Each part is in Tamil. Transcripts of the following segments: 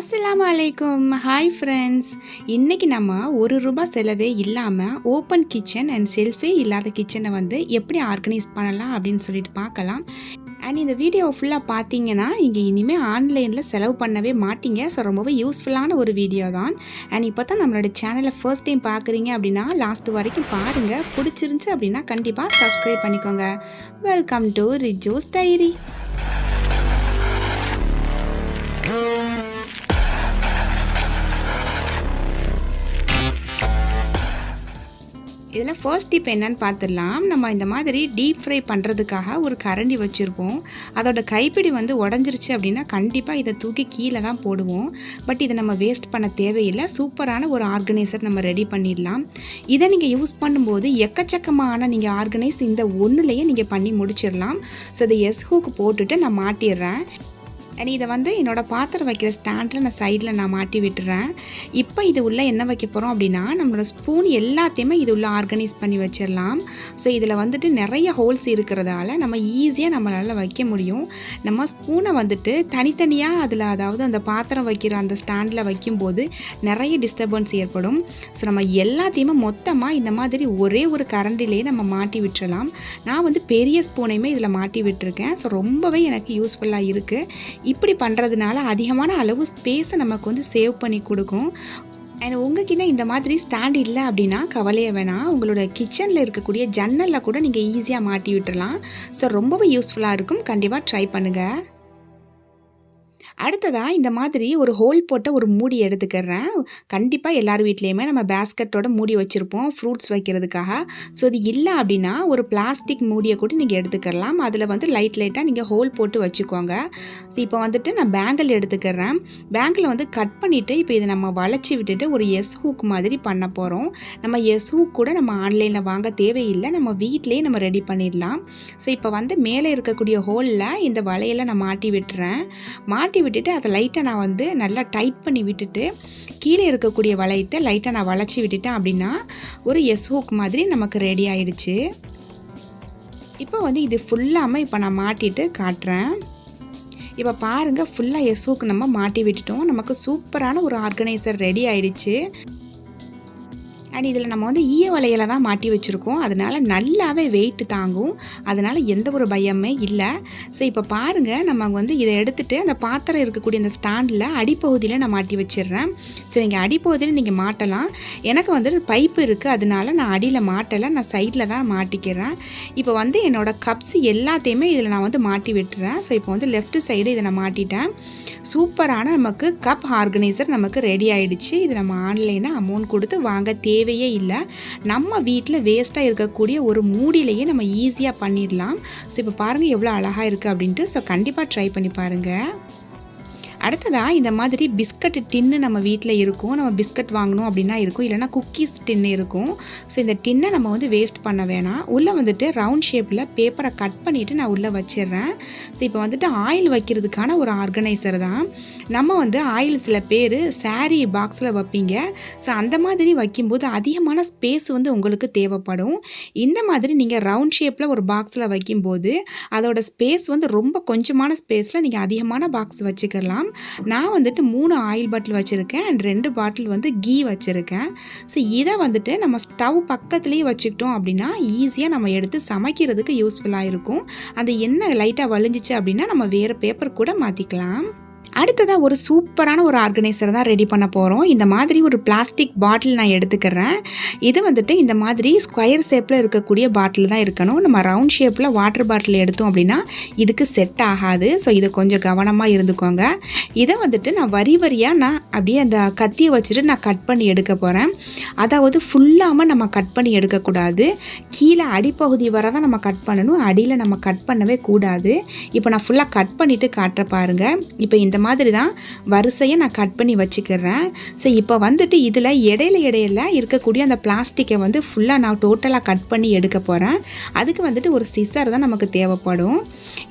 அஸ்லாம் அலைக்கும். ஹாய் ஃப்ரெண்ட்ஸ் இன்றைக்கி நம்ம ஒரு ரூபாய் செலவே இல்லாமல் ஓப்பன் கிச்சன் அண்ட் செல்ஃபே இல்லாத கிச்சனை வந்து எப்படி ஆர்கனைஸ் பண்ணலாம் அப்படின்னு சொல்லிட்டு பார்க்கலாம். அண்ட் இந்த வீடியோ ஃபுல்லாக பார்த்தீங்கன்னா இங்கே இனிமேல் ஆன்லைனில் செலவு பண்ணவே மாட்டீங்க. ஸோ ரொம்பவே யூஸ்ஃபுல்லான ஒரு வீடியோ தான். அண்ட் இப்போ தான் நம்மளோட சேனலை ஃபர்ஸ்ட் டைம் பார்க்குறீங்க அப்படின்னா லாஸ்ட் வரைக்கும் பாருங்கள் பிடிச்சிருந்துச்சு அப்படின்னா கண்டிப்பாக சப்ஸ்கிரைப் பண்ணிக்கோங்க. வெல்கம் டு ரிஜோஸ் டைரி இதில் ஃபர்ஸ்ட் டிப் என்னன்னு பார்த்துடலாம். நம்ம இந்த மாதிரி டீப் ஃப்ரை பண்ணுறதுக்காக ஒரு கரண்டி வச்சுருப்போம். அதோட கைப்பிடி வந்து உடஞ்சிருச்சு அப்படின்னா கண்டிப்பாக இதை தூக்கி கீழே தான் போடுவோம். பட் இதை நம்ம வேஸ்ட் பண்ண தேவையில்லை. சூப்பரான ஒரு ஆர்கனைசர் நம்ம ரெடி பண்ணிடலாம். இதை நீங்கள் யூஸ் பண்ணும்போது எக்கச்சக்கமான நீங்கள் ஆர்கனைஸ் இந்த ஒன்றுலேயே நீங்கள் பண்ணி முடிச்சிடலாம். ஸோ இதை எஸ் ஹூக்கு போட்டுட்டு நான் மாட்டிடுறேன். அண்ட் இதை வந்து என்னோடய பாத்திரம் வைக்கிற ஸ்டாண்டில் நான் சைடில் நான் மாட்டி விட்டுறேன். இப்போ இது உள்ளே என்ன வைக்க போகிறோம் அப்படின்னா நம்மளோட ஸ்பூன் எல்லாத்தையுமே இது உள்ளே ஆர்கனைஸ் பண்ணி வச்சிடலாம் ஸோ இதில் வந்துட்டு நிறைய ஹோல்ஸ் இருக்கிறதால நம்ம ஈஸியாக நம்மளால் வைக்க முடியும். நம்ம ஸ்பூனை வந்துட்டு தனித்தனியாக அதில் அதாவது அந்த பாத்திரம் வைக்கிற அந்த ஸ்டாண்டில் வைக்கும்போது நிறைய டிஸ்டர்பன்ஸ் ஏற்படும். ஸோ நம்ம எல்லாத்தையுமே மொத்தமாக இந்த மாதிரி ஒரே ஒரு கரண்டிலே நம்ம மாட்டி விட்டுறலாம். நான் வந்து பெரிய ஸ்பூனையுமே இதில் மாட்டி விட்டுருக்கேன். ஸோ ரொம்பவே எனக்கு யூஸ்ஃபுல்லாக இருக்குது இப்படி பண்ணுறதுனால அதிகமான அளவு ஸ்பேஸை நமக்கு வந்து சேவ் பண்ணி கொடுக்கும். அண்ட் உங்ககிட்ட இந்த மாதிரி ஸ்டாண்ட் இல்லை அப்படின்னா கவலையே வேணாம். உங்களோட கிச்சனில் இருக்கக்கூடிய ஜன்னலில் கூட நீங்கள் ஈஸியாக மாட்டி விட்டுறலாம். ஸோ ரொம்பவே யூஸ்ஃபுல்லாக இருக்கும். கண்டிப்பாக ட்ரை பண்ணுங்கள் அடுத்ததாக இந்த மாதிரி ஒரு ஹோல் போட்ட ஒரு மூடி எடுத்துக்கிறேன். கண்டிப்பாக எல்லார் வீட்லேயுமே நம்ம பேஸ்கட்டோட மூடி வச்சுருப்போம் ஃப்ரூட்ஸ் வைக்கிறதுக்காக. ஸோ இது இல்லை அப்படின்னா ஒரு பிளாஸ்டிக் மூடியை கூட நீங்கள் எடுத்துக்கலாம் அதில் வந்து லைட் லைட்டாக நீங்கள் ஹோல் போட்டு வச்சுக்கோங்க. ஸோ இப்போ வந்துட்டு நான் பேங்கிள் எடுத்துக்கிறேன். பேங்கில் வந்து கட் பண்ணிவிட்டு இப்போ இதை நம்ம வளைச்சி விட்டுட்டு ஒரு எஸ் ஹூக் மாதிரி பண்ண போகிறோம் நம்ம எஸ் ஹூக் கூட நம்ம ஆன்லைனில் வாங்க தேவையில்லை. நம்ம வீட்டிலேயே நம்ம ரெடி பண்ணிடலாம். ஸோ இப்போ வந்து மேலே இருக்கக்கூடிய ஹோலில் இந்த வலையில் நான் மாட்டி விட்டுறேன். மாட்டி விட்டுட்டு அதை லைட்டாக நான் வந்து நல்லா டைட் பண்ணி விட்டுட்டு கீழே இருக்கக்கூடிய வளையத்தை லைட்டாக நான் வளைச்சி விட்டுட்டேன் அப்படின்னா ஒரு எஸ் ஹூக் மாதிரி நமக்கு ரெடி ஆயிடுச்சு. இப்போ வந்து இது ஃபுல்லாமல் இப்போ நான் மாட்டிட்டு காட்டுறேன். இப்போ பாருங்கள் ஃபுல்லாக எஸ்ஓக்கு நம்ம மாட்டி விட்டுட்டோம். நமக்கு சூப்பரான ஒரு ஆர்கனைசர் ரெடி ஆயிடுச்சு. அண்ட் இதில் நம்ம வந்து ஈய வலையில தான் மாட்டி வச்சுருக்கோம். அதனால் நல்லாவே வெயிட் தாங்கும். அதனால் எந்த ஒரு பயமே இல்லை. ஸோ இப்போ பாருங்கள் நம்ம வந்து இதை எடுத்துகிட்டு அந்த பாத்திரம் இருக்கக்கூடிய அந்த ஸ்டாண்டில் அடிப்பகுதியில் நான் மாட்டி வச்சிடுறேன். ஸோ நீங்கள் அடிப்பகுதியில் நீங்கள் மாட்டலாம். எனக்கு வந்து பைப்பு இருக்குது அதனால நான் அடியில் மாட்டலை. நான் சைடில் தான் மாட்டிக்கிறேன். இப்போ வந்து என்னோடய கப்ஸ் எல்லாத்தையுமே இதில் நான் வந்து மாட்டி விட்டுறேன். ஸோ இப்போ வந்து லெஃப்ட் சைடு இதை நான் மாட்டிட்டேன். சூப்பரான நமக்கு கப் ஆர்கனைசர் நமக்கு ரெடி ஆகிடுச்சு இது நம்ம ஆன்லைனில் அமௌண்ட் கொடுத்து வாங்க. தேவையே இல்லை. நம்ம வீட்டில் வேஸ்ட்டாக இருக்கக்கூடிய ஒரு மூடிலேயே நம்ம ஈஸியாக பண்ணிடலாம். ஸோ இப்போ பாருங்கள் எவ்வளோ அழகாக இருக்குது அப்படின்ட்டு. ஸோ கண்டிப்பாக ட்ரை பண்ணி பாருங்கள் அடுத்ததாக இந்த மாதிரி பிஸ்கட் டின்னு நம்ம வீட்டில் இருக்கும். நம்ம பிஸ்கட் வாங்கணும் அப்படின்னா இருக்கும். இல்லைனா குக்கீஸ் டின்னு இருக்கும். ஸோ இந்த டின்னை நம்ம வந்து வேஸ்ட் பண்ண வேணாம். உள்ளே வந்துட்டு ரவுண்ட் ஷேப்பில் பேப்பரை கட் பண்ணிவிட்டு நான் உள்ளே வச்சிடுறேன் ஸோ இப்போ வந்துட்டு ஆயில் வைக்கிறதுக்கான ஒரு ஆர்கனைசர் தான். நம்ம வந்து ஆயில் சில பேர் சாரீ பாக்ஸில் வைப்பீங்க. ஸோ அந்த மாதிரி வைக்கும்போது அதிகமான ஸ்பேஸ் வந்து உங்களுக்கு தேவைப்படும். இந்த மாதிரி நீங்கள் ரவுண்ட் ஷேப்பில் ஒரு பாக்ஸில் வைக்கும்போது அதோட ஸ்பேஸ் வந்து ரொம்ப கொஞ்சமான ஸ்பேஸில் நீங்கள் அதிகமான பாக்ஸ் வச்சுக்கலாம் நான் வந்துட்டு மூணு ஆயில் பாட்டில் வச்சுருக்கேன் அண்ட் ரெண்டு பாட்டில் வந்து கீ வச்சுருக்கேன். ஸோ இதை வந்துட்டு நம்ம ஸ்டவ் பக்கத்துலேயே வச்சுக்கிட்டோம் அப்படின்னா ஈஸியாக நம்ம எடுத்து சமைக்கிறதுக்கு யூஸ்ஃபுல்லாக இருக்கும். அந்த எண்ணெய் லைட்டாக வலிஞ்சிச்சு அப்படின்னா நம்ம வேறு பேப்பர் கூட மாற்றிக்கலாம் அடுத்ததாக ஒரு சூப்பரான ஒரு ஆர்கனைசர் தான் ரெடி பண்ண போகிறோம் இந்த மாதிரி ஒரு பிளாஸ்டிக் பாட்டில் நான் எடுத்துக்கிறேன். இது வந்துட்டு இந்த மாதிரி ஸ்கொயர் ஷேப்பில் இருக்கக்கூடிய பாட்டில் தான் இருக்கணும். நம்ம ரவுண்ட் ஷேப்பில் வாட்டர் பாட்டில் எடுத்தோம் அப்படின்னா இதுக்கு செட் ஆகாது. ஸோ இதை கொஞ்சம் கவனமாக இருந்துக்கோங்க. இதை வந்துட்டு நான் வரி வரியாக நான் அப்படியே அந்த கத்தியை வச்சுட்டு நான் கட் பண்ணி எடுக்க போகிறேன் அதாவது ஃபுல்லாமல் நம்ம கட் பண்ணி எடுக்கக்கூடாது. கீழே அடிப்பகுதி வரை தான் நம்ம கட் பண்ணணும். அடியில் நம்ம கட் பண்ணவே கூடாது. இப்போ நான் ஃபுல்லாக கட் பண்ணிவிட்டு காட்டுற பாருங்கள் இப்போ இந்த மாதிரி தான் வரிசையை நான் கட் பண்ணி வச்சுக்கிறேன். ஸோ இப்போ வந்துட்டு இதில் இடையில இடையில இருக்கக்கூடிய அந்த பிளாஸ்டிக்கை வந்து ஃபுல்லாக நான் டோட்டலாக கட் பண்ணி எடுக்க போகிறேன் அதுக்கு வந்துட்டு ஒரு சிசர் தான் நமக்கு தேவைப்படும்.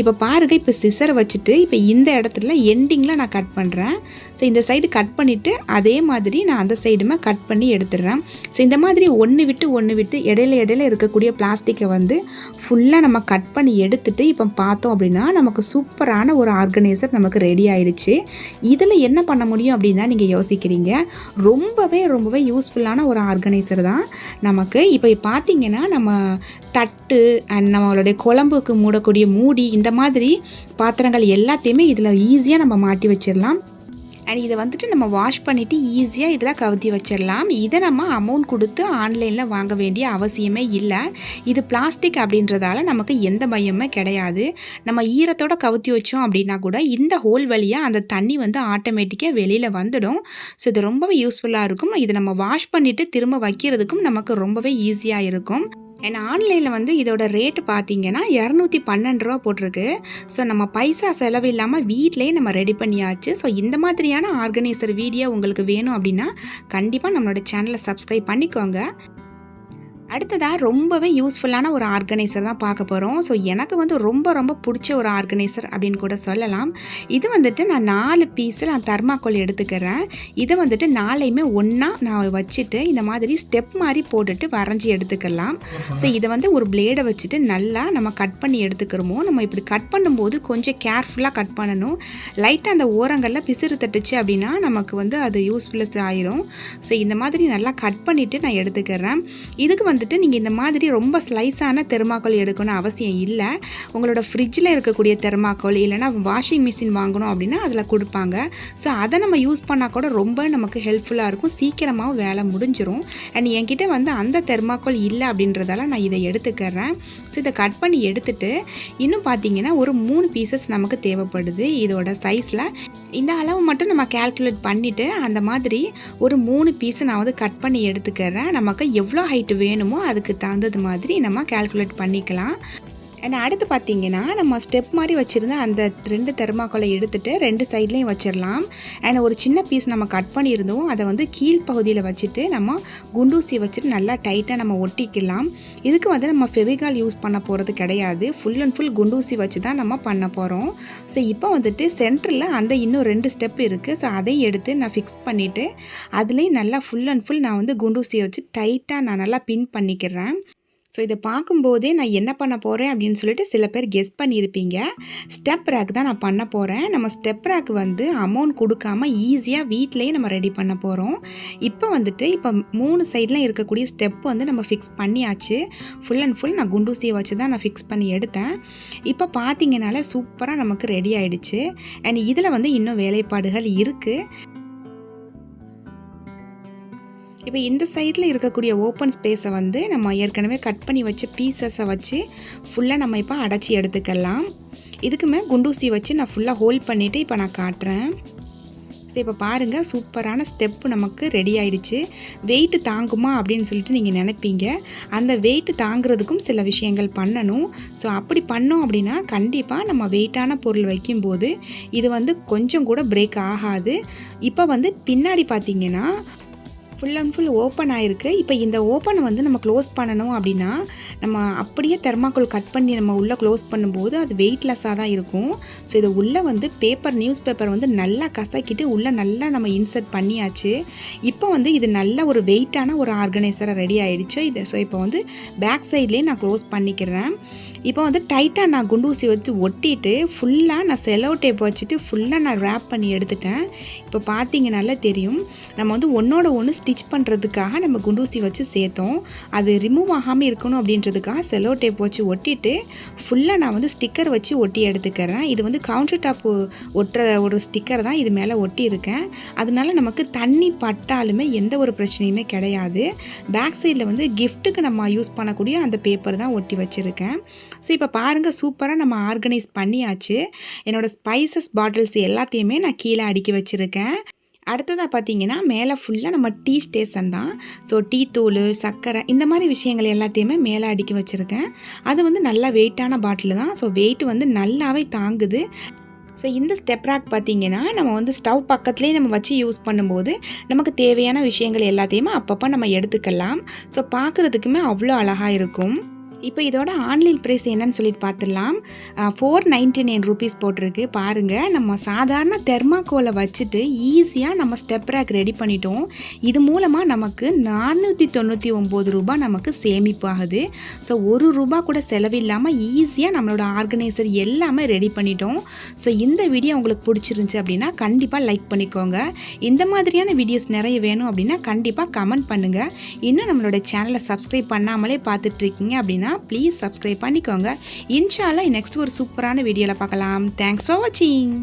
இப்போ பாருங்கள் இப்போ சிசர் வச்சுட்டு இப்போ இந்த இடத்துல எண்டிங்கில் நான் கட் பண்ணுறேன் ஸோ இந்த சைடு கட் பண்ணிவிட்டு அதே மாதிரி நான் அந்த சைடுமே கட் பண்ணி எடுத்துடுறேன். ஸோ இந்த மாதிரி ஒன்று விட்டு ஒன்று விட்டு இடையில இடையில இருக்கக்கூடிய பிளாஸ்டிக்கை வந்து ஃபுல்லாக நம்ம கட் பண்ணி எடுத்துட்டு இப்போ பார்த்தோம் அப்படின்னா நமக்கு சூப்பரான ஒரு ஆர்கனைசர் நமக்கு ரெடி ஆயிடுச்சு. ஆயிடுச்சு இதில் என்ன பண்ண முடியும் அப்படின்னு தான் நீங்கள் யோசிக்கிறீங்க. ரொம்பவே ரொம்பவே யூஸ்ஃபுல்லான ஒரு ஆர்கனைசர் தான் நமக்கு. இப்போ பார்த்தீங்கன்னா நம்ம தட்டு அண்ட் நம்மளுடைய குழம்புக்கு மூடக்கூடிய மூடி இந்த மாதிரி பாத்திரங்கள் எல்லாத்தையுமே இதில் ஈஸியாக நம்ம மாட்டி வச்சிடலாம். அண்ட் இதை வந்துட்டு நம்ம வாஷ் பண்ணிவிட்டு ஈஸியாக இதில் கவுத்தி வச்சிடலாம். இதை நம்ம அமௌண்ட் கொடுத்து ஆன்லைனில் வாங்க வேண்டிய அவசியமே இல்லை. இது பிளாஸ்டிக் அப்படின்றதால நமக்கு எந்த பயமே கிடையாது. நம்ம ஈரத்தோட கவுத்தி வச்சோம் அப்படின்னா கூட இந்த ஹோல் வழியாக அந்த தண்ணி வந்து ஆட்டோமேட்டிக்காக வெளியில் வந்துடும். ஸோ இது ரொம்பவே யூஸ்ஃபுல்லாக இருக்கும். இதை நம்ம வாஷ் பண்ணிவிட்டு திரும்ப வைக்கிறதுக்கும் நமக்கு ரொம்பவே ஈஸியாக இருக்கும். அண்ட் ஆன்லைனில் வந்து இதோட ரேட்டு பார்த்தீங்கன்னா இரநூத்தி பன்னெண்டு ரூபா போட்டிருக்கு. ஸோ நம்ம பைசா செலவு இல்லாமல் வீட்டிலேயே நம்ம ரெடி பண்ணியாச்சு. ஸோ இந்த மாதிரியான ஆர்கனைசர் வீடியோ உங்களுக்கு வேணும் அப்படின்னா கண்டிப்பாக நம்மளோட சேனலை சப்ஸ்கிரைப் பண்ணிக்கோங்க. அடுத்ததாக ரொம்பவே யூஸ்ஃபுல்லான ஒரு ஆர்கனைசர் தான் பார்க்க போகிறோம் ஸோ எனக்கு வந்து ரொம்ப ரொம்ப பிடிச்ச ஒரு ஆர்கனைசர் அப்படின்னு கூட சொல்லலாம். இது வந்துட்டு நான் நாலு பீஸில் நான் தர்மாக்கோல் எடுத்துக்கிறேன். இதை வந்துட்டு நாளையுமே ஒன்றா நான் வச்சுட்டு இந்த மாதிரி ஸ்டெப் மாதிரி போட்டுட்டு வரைஞ்சி எடுத்துக்கலாம். ஸோ இதை வந்து ஒரு பிளேடை வச்சுட்டு நல்லா நம்ம கட் பண்ணி எடுத்துக்கிறோமோ நம்ம இப்படி கட் பண்ணும்போது கொஞ்சம் கேர்ஃபுல்லாக கட் பண்ணணும். லைட்டாக அந்த ஓரங்களில் பிசிறு தட்டுச்சு அப்படின்னா நமக்கு வந்து அது யூஸ்ஃபுல்லஸ் ஆயிரும். ஸோ இந்த மாதிரி நல்லா கட் பண்ணிவிட்டு நான் எடுத்துக்கிறேன். இதுக்கு வந்துட்டு நீங்கள் இந்த மாதிரி ரொம்ப ஸ்லைஸான தெர்மாக்கோல் எடுக்கணும் அவசியம் இல்லை. உங்களோட ஃப்ரிட்ஜில் இருக்கக்கூடிய தெர்மாக்கோல் இல்லைனா வாஷிங் மிஷின் வாங்கணும் அப்படின்னா அதில் கொடுப்பாங்க. ஸோ அதை நம்ம யூஸ் பண்ணால் கூட ரொம்ப நமக்கு ஹெல்ப்ஃபுல்லாக இருக்கும். சீக்கிரமாகவும் வேலை முடிஞ்சிடும் அண்ட் என்கிட்ட வந்து அந்த தெர்மாக்கோல் இல்லை அப்படின்றதால நான் இதை எடுத்துக்கிறேன். ஸோ இதை கட் பண்ணி எடுத்துட்டு இன்னும் பார்த்தீங்கன்னா ஒரு மூணு பீசஸ் நமக்கு தேவைப்படுது இதோட சைஸில் இந்த அளவு மட்டும் நம்ம கால்குலேட் பண்ணிவிட்டு அந்த மாதிரி ஒரு மூணு பீஸை நான் வந்து கட் பண்ணி எடுத்துக்கிறேன். நமக்கு எவ்வளோ ஹைட்டு வேணும் அதுக்கு தகுந்தது மாதிரி நம்ம கால்குலேட் பண்ணிக்கலாம். அண்ட் அடுத்து பார்த்தீங்கன்னா நம்ம ஸ்டெப் மாதிரி வச்சுருந்த அந்த ரெண்டு தெர்மாக்கோலை எடுத்துகிட்டு ரெண்டு சைட்லேயும் வச்சிடலாம் அண்ட் ஒரு சின்ன பீஸ் நம்ம கட் பண்ணியிருந்தோம். அதை வந்து கீழ்ப்பகுதியில் வச்சுட்டு நம்ம குண்டூசி வச்சுட்டு நல்லா டைட்டாக நம்ம ஒட்டிக்கலாம். இதுக்கு வந்து நம்ம ஃபெவிகால் யூஸ் பண்ண போகிறது கிடையாது. ஃபுல் அண்ட் ஃபுல் குண்டூசி வச்சு தான் நம்ம பண்ண போகிறோம் ஸோ இப்போ வந்துட்டு சென்டரில் அந்த இன்னும் ரெண்டு ஸ்டெப் இருக்குது ஸோ அதையும் எடுத்து நான் ஃபிக்ஸ் பண்ணிவிட்டு அதுலேயும் நல்லா ஃபுல் அண்ட் ஃபுல் நான் வந்து குண்டூசியை வச்சு டைட்டாக நான் நல்லா பின் பண்ணிக்கிறேன். ஸோ இதை பார்க்கும்போதே நான் என்ன பண்ண போகிறேன் அப்படின்னு சொல்லிட்டு சில பேர் கெஸ் பண்ணியிருப்பீங்க. ஸ்டெப் ரேக் தான் நான் பண்ண போகிறேன் நம்ம ஸ்டெப் ரேக் வந்து அமௌண்ட் கொடுக்காம ஈஸியாக வீட்டிலேயே நம்ம ரெடி பண்ண போகிறோம் இப்போ வந்துட்டு இப்போ மூணு சைட்லாம் இருக்கக்கூடிய ஸ்டெப் வந்து நம்ம ஃபிக்ஸ் பண்ணியாச்சு. ஃபுல் அண்ட் ஃபுல் நான் குண்டூசியை வச்சு தான் நான் ஃபிக்ஸ் பண்ணி எடுத்தேன். இப்போ பார்த்தீங்கனால சூப்பராக நமக்கு ரெடி ஆகிடுச்சு அண்ட் இதில் வந்து இன்னும் வேலைப்பாடுகள் இருக்குது இப்போ இந்த சைடில் இருக்கக்கூடிய ஓப்பன் ஸ்பேஸை வந்து நம்ம ஏற்கனவே கட் பண்ணி வச்ச பீசஸை வச்சு ஃபுல்லாக நம்ம இப்போ அடைச்சி எடுத்துக்கலாம். இதுக்குமே குண்டூசி வச்சு நான் ஃபுல்லாக ஹோல்ட் பண்ணிவிட்டு இப்போ நான் காட்டுறேன். ஸோ இப்போ பாருங்கள் சூப்பரான ஸ்டெப்பு நமக்கு ரெடி ஆயிடுச்சு. வெயிட்டு தாங்குமா அப்படின்னு சொல்லிட்டு நீங்கள் நினைப்பீங்க. அந்த வெயிட்டு தாங்குறதுக்கும் சில விஷயங்கள் பண்ணணும். ஸோ அப்படி பண்ணோம் அப்படின்னா கண்டிப்பாக நம்ம வெயிட்டான பொருள் வைக்கும்போது இது வந்து கொஞ்சம் கூட பிரேக் ஆகாது. இப்போ வந்து பின்னாடி பார்த்தீங்கன்னா ஃபுல் அண்ட் ஃபுல் ஓப்பன் ஆகிருக்கு இப்போ இந்த ஓப்பனை வந்து நம்ம க்ளோஸ் பண்ணணும் அப்படின்னா நம்ம அப்படியே தெர்மாக்கோல் கட் பண்ணி நம்ம உள்ளே க்ளோஸ் பண்ணும்போது அது வெயிட்லெஸ்ஸாக தான் இருக்கும். ஸோ இதை உள்ளே வந்து பேப்பர் நியூஸ் பேப்பர் வந்து நல்லா கசக்கிட்டு உள்ளே நல்லா நம்ம இன்சர்ட் பண்ணியாச்சு. இப்போ வந்து இது நல்ல ஒரு வெயிட்டான ஒரு ஆர்கனைசராக ரெடி ஆகிடுச்சு இது ஸோ இப்போ வந்து பேக் சைட்லேயே நான் க்ளோஸ் பண்ணிக்கிறேன். இப்போ வந்து டைட்டாக நான் குண்டூசி வச்சு ஒட்டிட்டு ஃபுல்லாக நான் செலோ டேப் வச்சுட்டு ஃபுல்லாக நான் ரேப் பண்ணி எடுத்துட்டேன். இப்போ பார்த்தீங்கனால தெரியும். நம்ம வந்து ஒன்றோட ஒன்று ஸ்டிச் பண்ணுறதுக்காக நம்ம குண்டூசி வச்சு சேர்த்தோம். அது ரிமூவ் ஆகாமல் இருக்கணும் அப்படின்றதுக்காக செலோ டேப் வச்சு ஒட்டிட்டு ஃபுல்லாக நான் வந்து ஸ்டிக்கர் வச்சு ஒட்டி எடுத்துக்கிறேன். இது வந்து கவுண்டர் டாப் ஒட்டுற ஒரு ஸ்டிக்கர் தான் இது மேலே ஒட்டியிருக்கேன் அதனால நமக்கு தண்ணி பட்டாலுமே எந்த ஒரு பிரச்சனையுமே கிடையாது. பேக் சைடில் வந்து கிஃப்ட்டுக்கு நம்ம யூஸ் பண்ணக்கூடிய அந்த பேப்பர் தான் ஒட்டி வச்சுருக்கேன். ஸோ இப்போ பாருங்கள் சூப்பராக நம்ம ஆர்கனைஸ் பண்ணியாச்சு. என்னோடய ஸ்பைசஸ் பாட்டில்ஸ் எல்லாத்தையுமே நான் கீழே அடுக்கி வச்சுருக்கேன். அடுத்ததாக பார்த்தீங்கன்னா மேலே ஃபுல்லாக நம்ம டீ ஸ்டேஷன் தான். ஸோ டீ தூள் சர்க்கரை இந்த மாதிரி விஷயங்கள் எல்லாத்தையுமே மேலே அடுக்கி வச்சுருக்கேன். அது வந்து நல்லா வெயிட்டான பாட்டில் தான். ஸோ வெயிட் வந்து நல்லாவே தாங்குது. ஸோ இந்த ஸ்டெப் ராக் பார்த்தீங்கன்னா நம்ம வந்து ஸ்டவ் பக்கத்துலேயே நம்ம வச்சு யூஸ் பண்ணும்போது நமக்கு தேவையான விஷயங்கள் எல்லாத்தையுமே அப்பப்போ நம்ம எடுத்துக்கலாம். ஸோ பார்க்குறதுக்குமே அவ்வளோ அழகாக இருக்கும். இப்போ இதோட ஆன்லைன் ப்ரைஸ் என்னன்னு சொல்லிட்டு பார்த்துடலாம். ஃபோர் நைன்டி நைன் ருபீஸ் போட்டிருக்கு. பாருங்கள் நம்ம சாதாரண தெர்மாக்கோலை வச்சுட்டு ஈஸியாக நம்ம ஸ்டெப் ரேக் ரெடி பண்ணிட்டோம். இது மூலமாக நமக்கு நானூற்றி தொண்ணூற்றி ஒம்பது ரூபாய் நமக்கு சேமிப்பு ஆகுது. ஸோ ஒரு ரூபா கூட செலவில்லாமல் ஈஸியாக நம்மளோட ஆர்கனைசர் எல்லாமே ரெடி பண்ணிட்டோம். ஸோ இந்த வீடியோ உங்களுக்கு பிடிச்சிருந்துச்சி அப்படின்னா கண்டிப்பாக லைக் பண்ணிக்கோங்க. இந்த மாதிரியான வீடியோஸ் நிறைய வேணும் அப்படின்னா கண்டிப்பாக கமெண்ட் பண்ணுங்கள் இன்னும் நம்மளோட சேனலை சப்ஸ்கிரைப் பண்ணாமலே பார்த்துட்ருக்கீங்க அப்படின்னா ப்ளீஸ் சப்ஸ்கிரைப் பண்ணிக்கோங்க. இன்ஷால்லாம் நெக்ஸ்ட் ஒரு சூப்பரான வீடியோவில் பார்க்கலாம். தேங்க்ஸ் ஃபார் வாட்சிங்